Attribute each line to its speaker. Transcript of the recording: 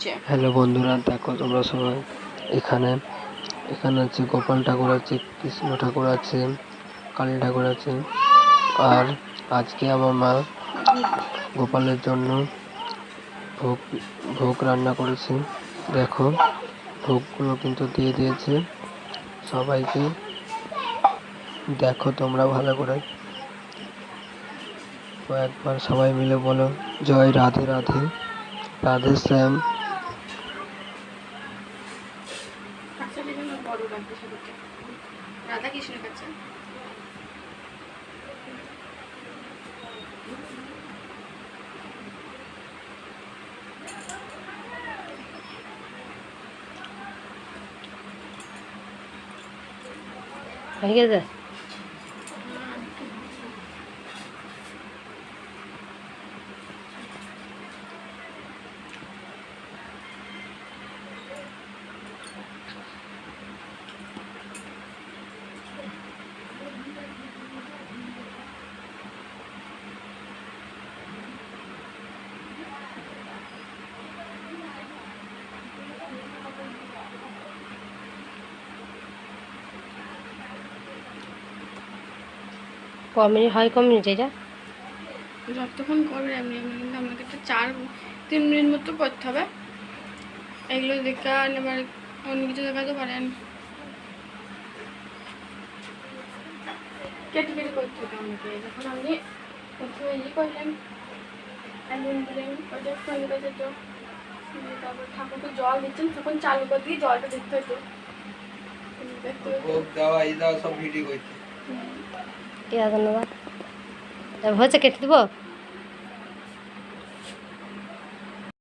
Speaker 1: হচ্ছে?
Speaker 2: হ্যালো বন্ধুরা, দেখো তোমরা সবাই এখানে এখানে আছে গোপাল ঠাকুর আছে, কৃষ্ণ ঠাকুর আছে, কালী ঠাকুর আছে। আর আজকে আমার মা গোপালের জন্য ভোগ ভোগ রান্না করেছে। দেখো, ভোগগুলো কিন্তু দিয়ে দিয়েছে। সবাইকে দেখো তোমরা ভালো করে। একবার সবাই মিলে বলো, জয় রাধে রাধে রাধে শ্যাম।
Speaker 1: জন্য বড় লাগবে সেদিকে রাধা কৃষ্ণের কাছে
Speaker 3: হয়ে গেছে ক মিনিট হয় ক মিনিট এটা
Speaker 1: যতক্ষণ করবে এমনি এমনি কিন্তু আমাকে একটা চার তিন মিনিট মতো করতে হবে। এগুলো দেখা এবার অন্য কিছু দেখাতে পারেন। কেটে কেটে করতে হবে আমাকে। যখন আপনি প্রথমে ইয়ে করলেন অ্যালুন দিলেন ওটা গেছে তো তারপর ঠাকুরকে জল দিচ্ছেন তখন চালু করে দিয়ে জলটা দেখতে হতো। দেখতে
Speaker 2: দেওয়া এই দেওয়া সব ভিডিও করছে।
Speaker 3: কে ধন্যবাদ। হয়েছে কেটে দেবো?